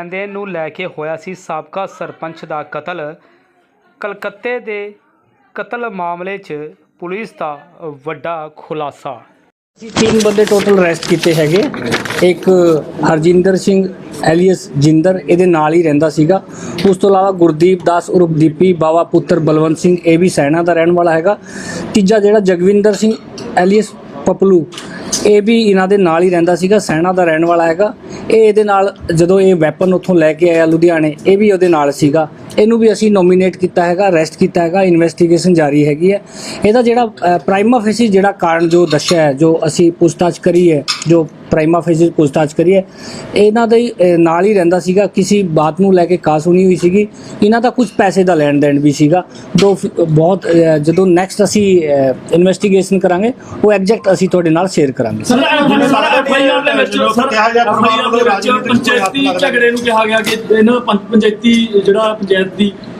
ਲੈਂਦੇ ਨੂੰ ਲੈ ਕੇ ਹੋਇਆ ਸੀ ਸਾਬਕਾ ਸਰਪੰਚ ਦਾ ਕਤਲ। ਕਲਕੱਤੇ ਦੇ ਕਤਲ ਮਾਮਲੇ 'ਚ ਪੁਲਿਸ ਦਾ ਵੱਡਾ ਖੁਲਾਸਾ। ਅਸੀਂ ਤਿੰਨ ਬੰਦੇ ਟੋਟਲ ਅਰੈਸਟ ਕੀਤੇ ਹੈਗੇ। ਇੱਕ ਹਰਜਿੰਦਰ ਸਿੰਘ, ਐਲੀਅਸ ਜਿੰਦਰ, ਇਹਦੇ ਨਾਲ ਹੀ ਰਹਿੰਦਾ ਸੀਗਾ। ਉਸ ਤੋਂ ਇਲਾਵਾ ਗੁਰਦੀਪ ਦਾਸ ਉਰਫ ਦੀਪੀ, ਬਾਵਾ ਪੁੱਤਰ ਬਲਵੰਤ ਸਿੰਘ, ਇਹ ਵੀ ਸੈਨਾ ਦਾ ਰਹਿਣ ਵਾਲਾ ਹੈਗਾ। ਤੀਜਾ ਜਿਹੜਾ ਜਗਵਿੰਦਰ ਸਿੰਘ, ਐਲੀਅਸ ਪਪਲੂ, ਇਹ ਵੀ ਇਹਨਾਂ ਦੇ ਨਾਲ ਹੀ ਰਹਿੰਦਾ ਸੀਗਾ, ਸੈਨਾ ਦਾ ਰਹਿਣ ਵਾਲਾ ਹੈਗਾ। ਇਹ ਇਹਦੇ ਨਾਲ ਜਦੋਂ ਇਹ ਵੈਪਨ ਉੱਥੋਂ ਲੈ ਕੇ ਆਇਆ ਲੁਧਿਆਣੇ, ਇਹ ਵੀ ਉਹਦੇ ਨਾਲ ਸੀਗਾ। ਇਹਨੂੰ ਵੀ ਅਸੀਂ ਨੋਮੀਨੇਟ ਕੀਤਾ ਹੈਗਾ ਅਰੈਸਟ ਕੀਤਾ ਹੈਗਾ ਇਨਵੈਸਟੀਗੇਸ਼ਨ ਜਾਰੀ ਹੈਗੀ ਹੈ। ਇਹਦਾ ਜਿਹੜਾ ਪ੍ਰਾਈਮਾ ਫੇਸੀ ਜਿਹੜਾ ਕਾਰਨ ਜੋ ਦੱਸਿਆ ਹੈ ਜੋ ਅਸੀਂ ਪੁੱਛਤਾਛ ਕਰੀ ਹੈ ਜੋ ਪ੍ਰਾਈਮਾ ਫੇਸੀ ਪੁੱਛਤਾਛ ਕਰੀ ਹੈ ਇਹਨਾਂ ਦੇ ਨਾਲ ਹੀ ਰਹਿੰਦਾ ਸੀਗਾ ਕਿਸੇ ਬਾਤ ਨੂੰ ਲੈ ਕੇ ਕਾਸ ਸੁਣੀ ਹੋਈ ਸੀਗੀ। ਇਹਨਾਂ ਦਾ ਕੁਝ ਪੈਸੇ ਦਾ ਲੈਣ ਦੇਣ ਵੀ ਸੀਗਾ। ਦੋ ਬਹੁਤ ਜਦੋਂ ਨੈਕਸਟ ਅਸੀਂ ਇਨਵੈਸਟੀਗੇਸ਼ਨ ਕਰਾਂਗੇ ਉਹ ਐਗਜ਼ੈਕਟ ਅਸੀਂ ਤੁਹਾਡੇ ਨਾਲ ਸ਼ੇਅਰ ਕਰਾਂਗੇ। ਸਰ ਐਫਆਈਆਰ ਦੇ ਵਿੱਚ ਸਰ ਕਿਹਾ ਪੰਚਾਇਤੀ ਕੋਈ ਹੱਥ ਝਗੜੇ ਨੂੰ ਕਿਹਾ ਗਿਆ ਕਿ ਇਹਨਾਂ ਦਾ ਪੰਚ- ਪੰਚਾਇਤੀ ਜਿਹੜਾ ਪੰਚਾਇਤ ਦੀ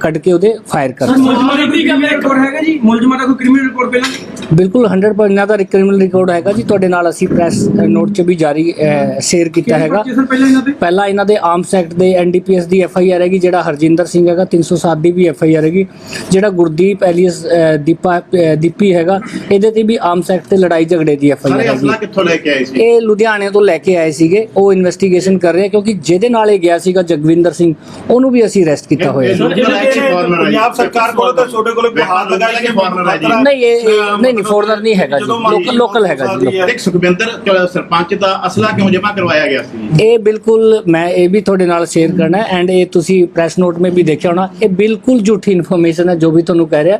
ਕੱਢ ਕੇ ਉਹਦੇ ਫਾਇਰ ਕਰ ਦਿੱਤਾ। ਮੁਲਜ਼ਮਾਂ ਦੀ ਕ੍ਰਿਮੀਨਲ ਰਿਕਾਰਡ ਹੈਗਾ ਜੀ। ਮੁਲਜ਼ਮਾਂ ਦਾ ਕੋਈ ਕ੍ਰਿਮੀਨਲ ਰਿਕਾਰਡ ਪਹਿਲਾਂ? ਬਿਲਕੁਲ 100% ਇਹਨਾਂ ਦਾ ਕ੍ਰਿਮੀਨਲ ਰਿਕਾਰਡ ਹੈਗਾ ਜੀ। ਤੁਹਾਡੇ ਨਾਲ ਅਸੀਂ ਪ੍ਰੈਸ ਨੋਟ 'ਚ ਵੀ ਜਾਰੀ ਸ਼ੇਅਰ ਕੀਤਾ ਹੈਗਾ। ਪਹਿਲਾਂ ਇਹਨਾਂ ਦੇ? ਆਰਮਸ ਐਕਟ ਦੇ ਐਨਡੀਪੀਐਸ ਦੀ ਐਫ ਆਈ ਆਰ ਹੈਗੀ ਜਿਹੜਾ ਹਰਜਿੰਦਰ ਸਿੰਘ ਹੈਗਾ 307 ਦੀ ਵੀ ਐਫ ਆਈ ਆਰ ਹੈਗੀ। ਜਿਹੜਾ ਗੁਰਦੀਪ ਐਲੀਅਸ ਦੀਪਾ ਦੀਪੀ ਹੈਗਾ ਇਹਦੇ ਤੇ ਵੀ ਆਰਮਸ ਐਕਟ ਤੇ ਲੜਾਈ ਝਗੜੇ ਦੀ ਐਫ ਆਈ ਆਰ ਹੈਗੀ। ਅਸਲਾ ਕਿੱਥੋਂ ਲੈ ਕੇ ਆਏ ਸੀ? ਇਹ ਲੁਧਿਆਣੇ ਤੋਂ ਲੈ ਕੇ ਆਏ ਸੀਗੇ। ਉਹ ਇਨਵੈਸਟੀਗੇਸ਼ਨ ਕਰ ਰਹੇ ਕਿਉਂਕਿ ਜਿਹਦੇ ਨਾਲ ਇਹ ਗਿਆ ਸੀਗਾ ਜਗਵਿੰਦਰ ਸਿੰਘ ਉਹਨੂੰ ਵੀ ਅਸੀਂ ਅਰੈਸਟ ਕੀਤਾ ਹੋਇਆ ਪੰਜਾਬ ਸਰਕਾਰ ਕੋਲੋਂ ਤਾਂ ਤੁਹਾਡੇ ਕੋਲ ਕੋਈ ਹਾਲ ਲਗਾ ਕਿ ਫੋਰਨਰ ਹੈ ਜੀ ਨਹੀਂ ਇਹ- ਨਹੀਂ ਨਹੀਂ ਫੋਰਨਰ ਨਹੀਂ ਹੈਗਾ ਜੀ। ਲੋਕਲ ਲੋਕਲ ਹੈਗਾ ਜੀ। ਇੱਕ ਸੁਖਵਿੰਦਰ ਸਰਪੰਚ ਦਾ ਅਸਲਾ ਕਿਉਂ ਜਮ੍ਹਾਂ ਕਰਵਾਇਆ ਗਿਆ ਸੀ? ਇਹ ਬਿਲਕੁਲ ਮੈਂ ਇਹ ਵੀ ਤੁਹਾਡੇ ਨਾਲ ਸ਼ੇਅਰ ਕਰਨਾ ਹੈ ਐਂਡ ਇਹ ਤੁਸੀਂ ਪ੍ਰੈਸ ਨੋਟ ਮੇ ਵੀ ਦੇਖਿਆ ਹੋਣਾ। ਇਹ ਬਿਲਕੁਲ ਝੂਠੀ ਇਨਫੋਰਮੇਸ਼ਨ ਹੈ ਜੋ ਵੀ ਤੁਹਾਨੂੰ ਕਹਿ ਰਿਹਾ।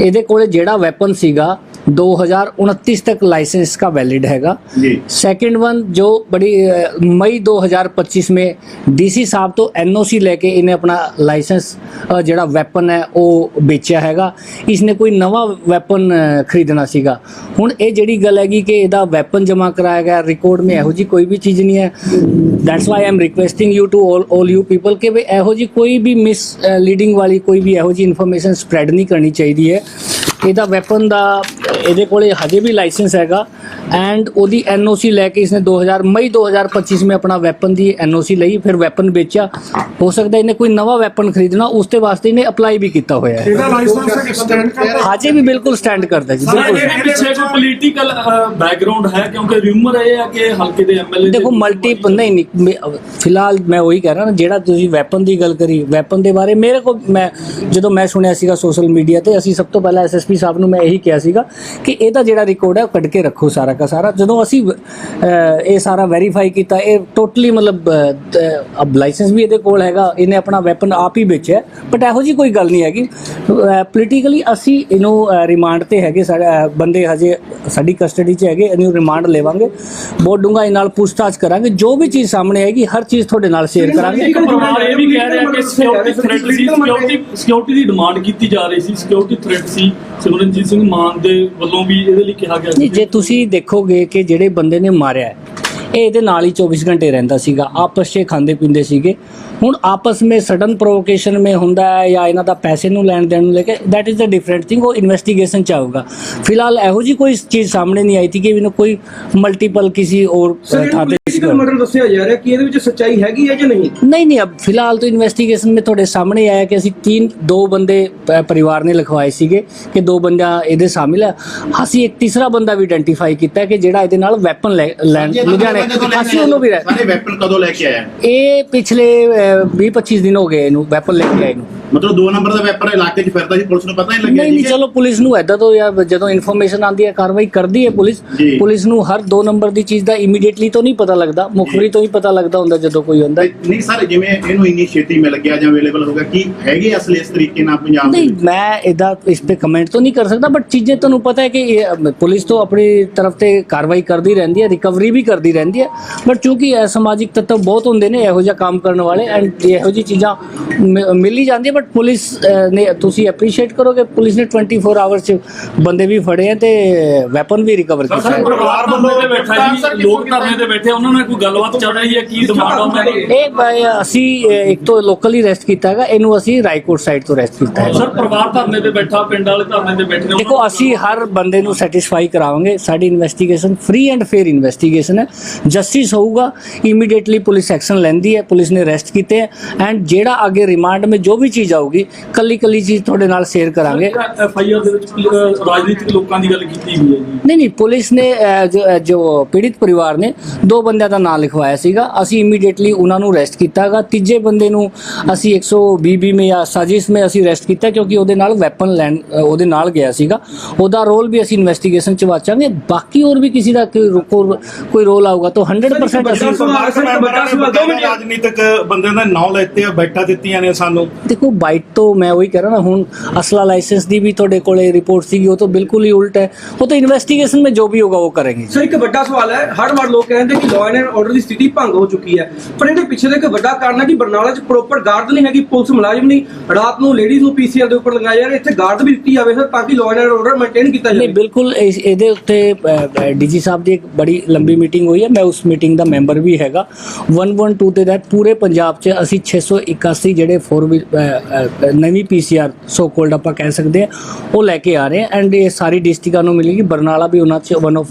ਇਹਦੇ ਕੋਲੇ ਜਿਹੜਾ ਵੈਪਨ ਸੀਗਾ 2029 तक लाइसेंस का वैलिड हैगा। सेकंड वन जो बड़ी मई 2025 में ਡੀਸੀ ਸਾਹਿਬ ਤੋਂ ਐਨਓਸੀ ਲੈ ਕੇ ਇਹਨੇ ਆਪਣਾ ਲਾਇਸੈਂਸ ਜਿਹੜਾ ਵੈਪਨ ਹੈ ਉਹ ਵੇਚਿਆ ਹੈਗਾ ਇਸਨੇ ਕੋਈ ਨਵਾਂ ਵੈਪਨ ਖਰੀਦਣਾ ਸੀਗਾ ਹੁਣ ਇਹ ਜਿਹੜੀ ਗੱਲ ਹੈਗੀ ਕਿ ਇਹਦਾ ਵੈਪਨ ਜਮ੍ਹਾਂ ਕਰਾਇਆ ਗਿਆ ਰਿਕਾਰਡ ਮੇ ਇਹੋ ਜੀ ਕੋਈ ਵੀ ਚੀਜ਼ ਨਹੀਂ ਹੈ that's why I am requesting you to all all you people ਕਿ ਵੀ ਇਹੋ ਜੀ ਕੋਈ ਵੀ ਮਿਸ ਲੀਡਿੰਗ ਵਾਲੀ ਕੋਈ ਵੀ ਇਹੋ ਜੀ ਇਨਫੋਰਮੇਸ਼ਨ ਸਪਰੈਡ ਨਹੀਂ ਕਰਨੀ ਚਾਹੀਦੀ ਹੈ ਇਹਦਾ ਵੈਪਨ ਦਾ ਇਹਦੇ ਕੋਲੇ ਹਜੇ ਵੀ ਲਾਇਸੈਂਸ ਹੈਗਾ ਐਂਡ ਉਹਦੀ ਐਨਓਸੀ ਲੈ ਕੇ ਇਸਨੇ 2000 ਮਈ 2025 ਮੇ ਆਪਣਾ ਵੈਪਨ ਦੀ ਐਨਓਸੀ ਲਈ ਫਿਰ ਵੈਪਨ ਵੇਚਿਆ। ਹੋ ਸਕਦਾ ਇਹਨੇ ਕੋਈ ਨਵਾਂ ਵੈਪਨ ਖਰੀਦਣਾ ਉਸ ਤੇ ਵਾਸਤੇ ਇਹਨੇ ਅਪਲਾਈ ਵੀ ਕੀਤਾ ਹੋਇਆ ਹੈ। ਇਹਦਾ ਵੀ ਬਿਲਕੁਲ ਸਟੈਂਡ ਕਰਦਾ ਜੀ ਬਿਲਕੁਲ। ਇਹਦੇ ਪਿੱਛੇ ਕੋਈ ਪੋਲੀਟੀਕਲ ਬੈਕਗ੍ਰਾਉਂਡ ਹੈ? ਕਿਉਂਕਿ ਰਿਊਮਰ ਇਹ ਹੈ ਕਿ ਹਲਕੇ ਦੇ ਐਮਐਲਏ ਦੇਖੋ ਮਲਟੀ ਨਹੀਂ ਨਹੀਂ ਫਿਲਹਾਲ ਮੈਂ ਉਹੀ ਕਹਿ ਰਿਹਾ ਨਾ ਜਿਹੜਾ ਤੁਸੀਂ ਵੈਪਨ ਦੀ ਗੱਲ ਕਰੀ ਵੈਪਨ ਦੇ ਬਾਰੇ ਮੇਰੇ ਕੋਲ ਮੈਂ ਜਦੋਂ ਮੈਂ ਸੁਣਿਆ ਸੀਗਾ ਸੋਸ਼ਲ ਮੀਡੀਆ ਤੇ ਅਸੀਂ ਸਭ ਤੋਂ ਪਹਿਲਾਂ ਐਸਐਸਪੀ ਸਾਹਿਬ ਨੂੰ ਮੈਂ ਇਹੀ ਕਿਹਾ ਸੀਗਾ ਕਿ ਇਹਦਾ ਜਿਹੜਾ ਰਿਕਾਰਡ ਹੈ ਉਹ ਕੱਢ ਕੇ ਰੱਖੋ ਸਾਰਾ ਦਾ ਸਾਰਾ। ਜਦੋਂ ਅਸੀਂ ਇਹ ਸਾਰਾ ਵੈਰੀਫਾਈ ਕੀਤਾ ਇਹ ਟੋਟਲੀ ਮਤਲਬ ਅਬ ਲਾਇਸੈਂਸ ਵੀ ਇਹਦੇ ਕੋਲ ਹੈਗਾ ਇਹਨੇ ਆਪਣਾ ਵੈਪਨ ਆਪ ਹੀ ਵੇਚਿਆ। ਬਟ ਇਹੋ ਜੀ ਕੋਈ ਗੱਲ ਨਹੀਂ ਹੈਗੀ। ਪੋਲੀਟੀਕਲੀ ਅਸੀਂ ਇਹਨੂੰ ਰਿਮਾਂਡ ਤੇ ਹੈਗੇ ਬੰਦੇ ਹਜੇ ਸਾਡੀ ਕਸਟਡੀ 'ਚ ਹੈਗੇ ਇਹਨੂੰ ਰਿਮਾਂਡ ਲੈਵਾਂਗੇ। ਬਹੁਤ ਡੂੰਘਾਈ ਨਾਲ ਪੁੱਛਤਾਛ ਕਰਾਂਗੇ। ਜੋ ਵੀ ਚੀਜ਼ ਸਾਹਮਣੇ ਆਏਗੀ ਹਰ ਚੀਜ਼ ਤੁਹਾਡੇ ਨਾਲ ਸ਼ੇਅਰ ਕਰਾਂਗੇ। ਇੱਕ ਪਰਿਵਾਰ ਇਹ ਵੀ ਕਹਿ ਰਿਹਾ ਕਿ ਸਿਕਿਉਰਿਟੀ ਥ੍ਰੈਟ ਸੀ। ਸਿਕਿਉਰਿਟੀ ਸਿਕਿਉਰਿਟੀ ਦੀ ਡਿਮਾਂਡ ਕੀਤੀ ਜਾ ਰਹੀ ਸੀ। ਸਿਕਿਉਰਿਟੀ ਥ੍ਰੈਟ ਸੀ। ਸਿਮਰਨਜੀਤ ਸਿੰਘ ਮਾਨ ਦੇ ਵੱਲੋਂ ਵੀ ਇਹਦੇ ਲਈ ਕਿਹਾ ਗਿਆ ਜੇ ਤੁਸੀਂ ਦੇਖੋਗੇ ਕਿ ਜਿਹੜੇ ਬੰਦੇ ਨੇ ਮਾਰਿਆ ਇਹ ਇਹਦੇ ਨਾਲ ਹੀ 24 ਘੰਟੇ ਰਹਿੰਦਾ ਸੀਗਾ। ਆਪਸ 'ਚ ਖਾਂਦੇ ਪੀਂਦੇ ਸੀਗੇ। ਹੁਣ ਆਪਸ ਵਿੱਚ ਸਡਨ ਪ੍ਰੋਵੋਕੇਸ਼ਨ ਮੇ ਹੁੰਦਾ ਹੈ ਜਾਂ ਇਹਨਾਂ ਦਾ ਪੈਸੇ ਨੂੰ ਲੈਣ ਦੇਣ ਨੂੰ ਲੈ ਕੇ that is a different thing ਉਹ ਇਨਵੈਸਟੀਗੇਸ਼ਨ ਚ ਆਊਗਾ। ਫਿਲਹਾਲ ਇਹੋ ਜੀ ਕੋਈ ਚੀਜ਼ ਸਾਹਮਣੇ ਨਹੀਂ ਆਈ ਸੀ ਕਿ ਇਹਨੂੰ ਕੋਈ ਮਲਟੀਪਲ ਕਿਸੇ ਹੋਰ ਥਾਂ ਤੇ ਦੱਸਿਆ ਜਾ ਰਿਹਾ ਕਿ ਇਹਦੇ ਵਿੱਚ ਸੱਚਾਈ ਹੈਗੀ ਹੈ ਜਾਂ ਨਹੀਂ? ਨਹੀਂ ਨਹੀਂ ਅਬ ਫਿਲਹਾਲ ਤਾਂ ਇਨਵੈਸਟੀਗੇਸ਼ਨ ਮੇ ਤੁਹਾਡੇ ਸਾਹਮਣੇ ਆਇਆ ਕਿ ਅਸੀਂ ਤਿੰਨ ਦੋ ਬੰਦੇ ਪਰਿਵਾਰ ਨੇ ਲਿਖਵਾਏ ਸੀਗੇ ਕਿ ਦੋ ਬੰਦਾ ਇਹਦੇ ਸ਼ਾਮਿਲ ਆ ਅਸੀਂ ਇੱਕ ਤੀਸਰਾ ਬੰਦਾ ਵੀ ਆਈਡੈਂਟੀਫਾਈ ਕੀਤਾ ਕਿ ਜਿਹੜਾ ਇਹਦੇ ਨਾਲ ਵੈਪਨ ਲੈ ਲੈਣ ਅਸੀਂ ਉਹਨੂੰ ਵੀ ਰਹਿ- ਸਾਰੇ ਵੈਪਨ ਕਦੋਂ ਲੈ ਕੇ ਆਇਆ ਇਹ ਪਿਛਲੇ 20 25 ਦਿਨ ਹੋ ਗਏ ਇਹਨੂੰ ਵੈਪਨ ਲੈ ਕੇ ਆਏ ਨੂੰ। ਮਤਲਬ ਦੋ ਨੰਬਰ ਦਾ ਵੈਪਰ ਇਲਾਕੇ 'ਚ ਫਿਰਦਾ ਸੀ ਪੁਲਿਸ ਨੂੰ ਪਤਾ ਨਹੀਂ ਲੱਗਿਆ ਨਹੀਂ ਨਹੀਂ ਚਲੋ ਪੁਲਿਸ ਨੂੰ ਐਦਾਂ ਤੋਂ ਯਾਰ ਜਦੋਂ ਇਨਫੋਰਮੇਸ਼ਨ ਆਉਂਦੀ ਹੈ ਕਾਰਵਾਈ ਕਰਦੀ ਹੈ ਪੁਲਿਸ ਜੀ। ਪੁਲਿਸ ਨੂੰ ਹਰ 2 ਨੰਬਰ ਦੀ ਚੀਜ਼ ਦਾ ਇਮੀਡੀਏਟਲੀ ਤੋਂ ਨਹੀਂ ਪਤਾ ਲੱਗਦਾ ਮੁਖਬਰੀ ਤੋਂ ਹੀ ਪਤਾ ਲੱਗਦਾ ਹੁੰਦਾ ਜਦੋਂ ਕੋਈ ਹੁੰਦਾ ਹੈ। ਨਹੀਂ ਸਰ ਜਿਵੇਂ ਇਹਨੂੰ ਇੰਨੀ ਛੇਤੀ ਮਿਲ ਗਿਆ ਜਾਂ ਅਵੇਲੇਬਲ ਹੋ ਗਿਆ ਕੀ ਹੈਗੇ ਅਸਲ ਇਸ ਤਰੀਕੇ ਨਾਲ ਪੰਜਾਬ ਦੇ ਨਹੀਂ? ਮੈਂ ਇਹਦਾ ਇਸ ਤੇ ਕਮੈਂਟ ਤਾਂ ਨਹੀਂ ਕਰ ਸਕਦਾ ਬਟ ਚੀਜ਼ें ਤੁਹਾਨੂੰ ਪਤਾ ਹੈ ਕਿ ਪੁਲਿਸ ਤੋਂ ਆਪਣੀ ਤਰਫ ਤੇ ਕਾਰਵਾਈ ਕਰਦੀ ਰਹਿੰਦੀ ਹੈ ਰਿਕਵਰੀ ਵੀ ਕਰਦੀ ਰਹਿੰਦੀ ਹੈ ਬਟ ਇਹ ਸਮਾਜਿਕ ਤੱਤਵ ਬਹੁਤ ਹੁੰਦੇ ਨੇ ਇਹੋ ਜਿਹਾ ਕੰਮ ਕਰਨ ਵਾਲੇ ਐਂਡ ਇਹੋ ਜਿਹੀ ਚੀਜ਼ਾਂ ਮਿਲ ਹੀ ਜਾਂਦੀਆਂ ਬਟ ਪੁਲਿਸ ਨੇ ਤੁਸੀਂ ਐਪਰੀਸ਼ੀਏਟ ਕਰੋਗੇ ਪੁਲਿਸ ਨੇ 24 ਆਵਰਸ ਚ ਬੰਦੇ ਵੀ ਫੜੇ ਆ ਤੇ ਵੈਪਨ ਵੀ ਰਿਕਵਰ ਕੀਤਾ ਸਰ ਹੈ ਪਰਿਵਾਰ ਬੰਦੇ ਤੇ ਬੈਠਾ ਜੀ ਲੋਕ ਧਰਨੇ ਤੇ ਬੈਠੇ ਉਹਨਾਂ ਨਾਲ ਕੋਈ ਗੱਲਬਾਤ ਚੱਲ ਰਹੀ ਹੈ ਕੀ ਡਿਮਾਂਡ ਉਹਨਾਂ ਦੀ ਇਹ ਅਸੀਂ ਇੱਕ ਤੋਂ ਲੋਕਲੀ ਰੈਸਟ ਕੀਤਾ ਹੈਗਾ ਇਹਨੂੰ ਅਸੀਂ ਰਾਏਕੋਟ ਸਾਈਡ ਤੋਂ ਰੈਸਟ ਕੀਤਾ ਹੈ ਸਰ ਪਰਿਵਾਰ ਧਰਨੇ ਤੇ ਬੈਠਾ ਪਿੰਡ ਵਾਲੇ ਧਰਨੇ ਤੇ ਬੈਠੇ ਨੇ ਦੇਖੋ ਅਸੀਂ ਹਰ ਬੰਦੇ ਨੂੰ ਸੈਟੀਸਫਾਈ ਕਰਾਵਾਂਗੇ ਸਾਡੀ investigation free and fair investigation ਹੈ। ਜਸਟਿਸ ਹੋਊਗਾ ਇਮੀਡੀਏਟਲੀ ਪੁਲਿਸ ਐਕਸ਼ਨ ਲੈਂਦੀ ਹੈ ਪੁਲਿਸ ਨੇ ਅਰੈਸਟ ਕੀਤੇ ਹੈ ਐਂਡ ਜਿਹੜਾ ਅੱਗੇ ਰਿਮਾਂਡ में ਜੋ ਵੀ ਚੀਜ਼ ਆਊਗੀ ਕੱਲੀ ਕੱਲੀ ਚੀਜ਼ ਤੁਹਾਡੇ ਨਾਲ ਸ਼ੇਅਰ ਕਰਾਂਗੇ। ਐਫ ਆਈ ਆਰ ਦੇ ਵਿੱਚ ਅਹ, ਰਾਜਨੀਤਿਕ ਲੋਕਾਂ ਦੀ ਗੱਲ ਕੀਤੀ ਹੋਈ ਹੈ ਜੀ? ਨਹੀਂ ਨਹੀਂ ਪੁਲਿਸ ਨੇ ਜੋ ਪੀੜਿਤ ਪਰਿਵਾਰ ਨੇ ਦੋ ਬੰਦਿਆਂ ਦਾ ਨਾਮ ਲਿਖਵਾਇਆ ਸੀਗਾ। ਅਸੀਂ ਇਮੀਡੀਏਟਲੀ ਉਹਨਾਂ ਨੂੰ ਅਰੈਸਟ ਕੀਤਾਗਾ। ਤੀਜੇ ਬੰਦੇ ਨੂੰ ਅਸੀਂ 120 ਬੀ ਮੇ ਜਾਂ ਸਾਜ਼ਿਸ਼ ਮੇ ਅਸੀਂ ਅਰੈਸਟ ਕੀਤਾ ਕਿਉਂਕਿ ਉਹਦੇ ਨਾਲ ਵੈਪਨ ਲੈਣ ਉਹਦੇ ਨਾਲ ਗਿਆ ਸੀਗਾ। ਉਹਦਾ ਰੋਲ ਵੀ ਅਸੀਂ ਇਨਵੈਸਟੀਗੇਸ਼ਨ ਚ ਵਾਚਾਂਗੇ। ਬਾਕੀ ਹੋਰ ਵੀ ਕਿਸੇ ਦਾ ਕੋਈ ਰੋਲ ਆਊਗਾ ਤਾਂ 100% ਅਸੀਂ ਰਾਜਨੀਤਿਕ ਬੰਦਿਆਂ ਦੇ ਨਾਂ ਲੈਤੇ ਆ ਬੈਠਾ ਦਿੱਤੀਆਂ ਨੇ ਸਾਨੂੰ। ਦੇਖੋ ਬਾਈਟ ਤੋਂ ਮੈਂ ਉਹੀ ਕਹਿ ਰਹਾ ਨਾ ਹੁਣ ਅਸਲਾ ਲਾਇਸੈਂਸ ਦੀ ਵੀ ਤੁਹਾਡੇ ਕੋਲੇ ਰਿਪੋਰਟ ਸੀਗੀ ਉਹ ਤੋਂ ਬਿਲਕੁਲ ਹੀ ਉਲਟ ਹੈ। ਉਹ ਤਾਂ ਇਨਵੈਸਟੀਗੇਸ਼ਨ ਵਿੱਚ ਜੋ ਵੀ ਹੋਗਾ ਉਹ ਕਰਾਂਗੇ। ਸਰ ਇੱਕ ਵੱਡਾ ਸਵਾਲ ਹੈ ਹਰ ਵਾਰ ਲੋਕ ਕਹਿੰਦੇ ਕਿ ਲਾਅ ਐਂਡ ਆਰਡਰ ਦੀ ਸਥਿਤੀ ਭੰਗ ਹੋ ਚੁੱਕੀ ਹੈ। ਪਰ ਇਹਦੇ ਪਿੱਛੇ ਦਾ ਇੱਕ ਵੱਡਾ ਕਾਰਨ ਹੈ ਕਿ ਬਰਨਾਲਾ 'ਚ ਪ੍ਰੋਪਰ ਗਾਰਡ ਨਹੀਂ ਹੈਗੀ ਪੁਲਿਸ ਮੁਲਾਜ਼ਮ ਨਹੀਂ। ਰਾਤ ਨੂੰ ਲੇਡੀਜ਼ ਨੂੰ ਪੀਸੀਆਰ ਦੇ ਉੱਪਰ ਲਗਾਇਆ ਜਾ ਇੱਥੇ ਗਾਰਡ ਵੀ ਦਿੱਤੀ ਜਾਵੇ ਤਾਂ ਕਿ ਲਾਅ ਐਂਡ ਆਰਡਰ ਮੇਨਟੇਨ ਕੀਤਾ ਜਾਵੇ। ਨਹੀਂ ਬਿਲਕੁਲ ਇਹਦੇ ਉੱਤੇ ਡੀਜੀ ਸਾਹਿਬ ਦੀ ਇੱਕ ਬੜੀ ਲੰਬੀ ਮੀਟਿੰਗ ਹੋਈ ਹੈ। ਮੈਂ ਉਸ ਮੀਟਿੰਗ ਦਾ ਮੈਂਬਰ ਵੀ ਹੈਗਾ। 112 ਦੇ ਤਹਿਤ ਪੂਰੇ ਪੰਜਾਬ 'ਚ ਅਸੀਂ 681 ਜਿਹੜੇ ਫੋਰ ਨਵੀਂ ਪੀਸੀਆਰ ਸੋ ਕੋਲਡ ਆਪਾਂ ਕਹਿ ਸਕਦੇ ਆ ਉਹ ਲੈ ਕੇ ਆ ਰਹੇ ਐਂਡ ਇਹ ਸਾਰੀ ਡਿਸਟ੍ਰਿਕਟਾਂ ਨੂੰ ਮਿਲੇਗੀ। ਬਰਨਾਲਾ ਵੀ ਉਹਨਾਂ 'ਚ ਵਨ ਆਫ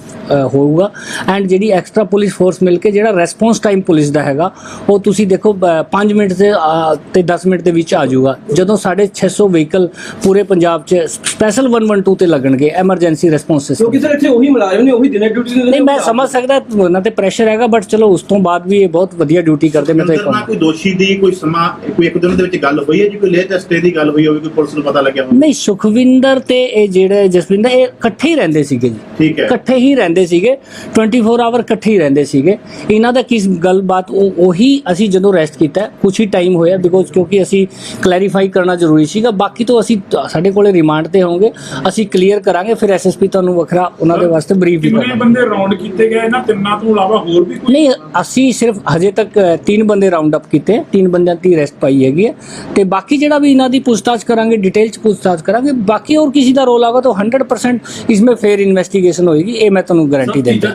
ਹੋਊਗਾ। ਐਂਡ ਜਿਹੜੀ ਐਕਸਟਰਾ ਪੁਲਿਸ ਫੋਰਸ ਮਿਲ ਕੇ ਜਿਹੜਾ ਰੈਸਪੌਂਸ ਟਾਈਮ ਪੁਲਿਸ ਦਾ ਹੈਗਾ ਉਹ ਤੁਸੀਂ ਦੇਖੋ 5 ਮਿੰਟ ਦੇ ਤੇ 10 ਮਿੰਟ ਦੇ ਵਿੱਚ ਆ ਜਾਊਗਾ। ਜਦੋਂ 650 ਵਹੀਕਲ ਪੂਰੇ ਪੰਜਾਬ 'ਚ ਸਪੈਸ਼ਲ 112 ਤੇ ਲੱਗਣਗੇ ਐਮਰਜੈਂਸੀ ਰਿਸਪੌਂਸ ਸਿਸਟਮ ਕਿਉਂਕਿ ਸਰ ਇੱਥੇ ਉਹੀ ਮੁਲਾਜ਼ਮ ਨੇ ਉਹੀ ਦਿਨੇ ਡਿਊਟੀ ਨਹੀਂ ਮੈਂ ਸਮਝ ਸਕਦਾ ਉਹਨਾਂ ਤੇ ਪ੍ਰੈਸ਼ਰ ਹੈਗਾ ਬਟ ਚਲੋ ਉਸ ਤੋਂ ਬਾਅਦ ਵੀ ਇਹ ਬਹੁਤ ਵਧੀਆ ਡਿਊਟੀ ਕਰਦੇ ਮੈਂ ਤਾਂ ਇਹ ਕੋਈ ਦੋਸ਼ੀ ਦੀ ਕੋਈ ਸਮਾਂ ਕੋਈ ਇੱਕ ਦਿਨ ਦੇ ਵਿੱਚ ਗੱਲ ਹੋਈ ਹੈ ਜੀ ਕੋਈ ਲੇਟ ਸਟੇ ਦੀ ਗੱਲ ਹੋਈ ਹੋਵੇ ਕੋਈ ਪੁਲਿਸ ਨੂੰ ਪਤਾ ਲੱਗਿਆ ਹੋਵੇ? ਨਹੀਂ ਸੁਖਵਿੰਦਰ ਤੇ ਇਹ ਜਿਹੜੇ ਜਸਵਿੰਦਰ ਇਹ ਇਕੱਠੇ ਹੀ ਰਹਿੰਦੇ ਸੀਗੇ ਜੀ। ਠੀਕ ਹੈ। ਇਕੱਠੇ ਹੀ ਰਹਿੰਦੇ ਸੀਗੇ 24 ਆਵਰ ਇਕੱਠੇ ਹੀ ਰਹਿੰਦੇ ਸੀਗੇ। ਇਹਨਾਂ ਦਾ ਕਿਸ ਗੱਲਬਾਤ ਉਹ ਉਹੀ ਅਸੀਂ ਜਦੋਂ ਰੈਸਟ ਕੀਤਾ ਕੁਝ ਹੀ ਟਾਈਮ ਹੋਇਆ ਬਿਕੋਜ਼ ਕਿਉਂਕਿ ਅਸੀਂ ਕਲੈਰੀਫਾਈ ਕਰਨਾ ਜ਼ਰੂਰੀ ਸੀਗਾ। ਬਾਕੀ ਤੋਂ ਅਸੀਂ ਸਾਡੇ ਕੋਲੇ ਰਿਮਾਂਡ ਤੇ ਹੋਵਾਂਗੇ ਅਸੀਂ ਕਲੀਅਰ ਕਰਾਂਗੇ ਫਿਰ ਐਸਐਸਪੀ ਤੁਹਾਨੂੰ ਵੱਖਰਾ ਉਹਨਾਂ ਦੇ ਵਾਸਤੇ ਬਰੀਫ ਵੀ ਕਰਾਂਗੇ। ਬੰਦੇ ਰਾਉਂਡ ਕੀਤੇ ਗਏ ਇਹਨਾਂ ਤਿੰਨਾਂ ਤੋਂ ਇਲਾਵਾ ਹੋਰ ਵੀ ਕੋਈ? ਨਹੀਂ ਅਸੀਂ ਸਿਰਫ ਹਜੇ ਤੱਕ ਤਿੰਨ ਬੰਦੇ ਰਾਉਂਡ ਅਪ ਕੀਤੇ ਤਿੰਨ ਬੰਦਿਆਂ ਦੀ ਅਰੈਸਟ ਪਾਈ ਹੈਗੀ ਤੇ ਬਾਕੀ ਜਿਹੜਾ ਵੀ ਇਹਨਾਂ ਦੀ ਪੁੱਛਤਾਛ ਕਰਾਂਗੇ ਡਿਟੇਲ ਚ ਪੁੱਛਤਾਛ ਕਰਾਂਗੇ ਬਾਕੀ ਹੋਰ ਕਿਸੇ ਦਾ ਰੋਲ ਆਗਾ ਤਾਂ 100% ਇਸਮੇ ਫੇਰ ਇਨਵੈਸਟੀਗੇਸ਼ਨ ਹੋਏਗੀ ਇਹ ਮੈਂ ਤੁਹਾਨੂੰ ਗਾਰੰਟੀ ਦਿੰਦਾ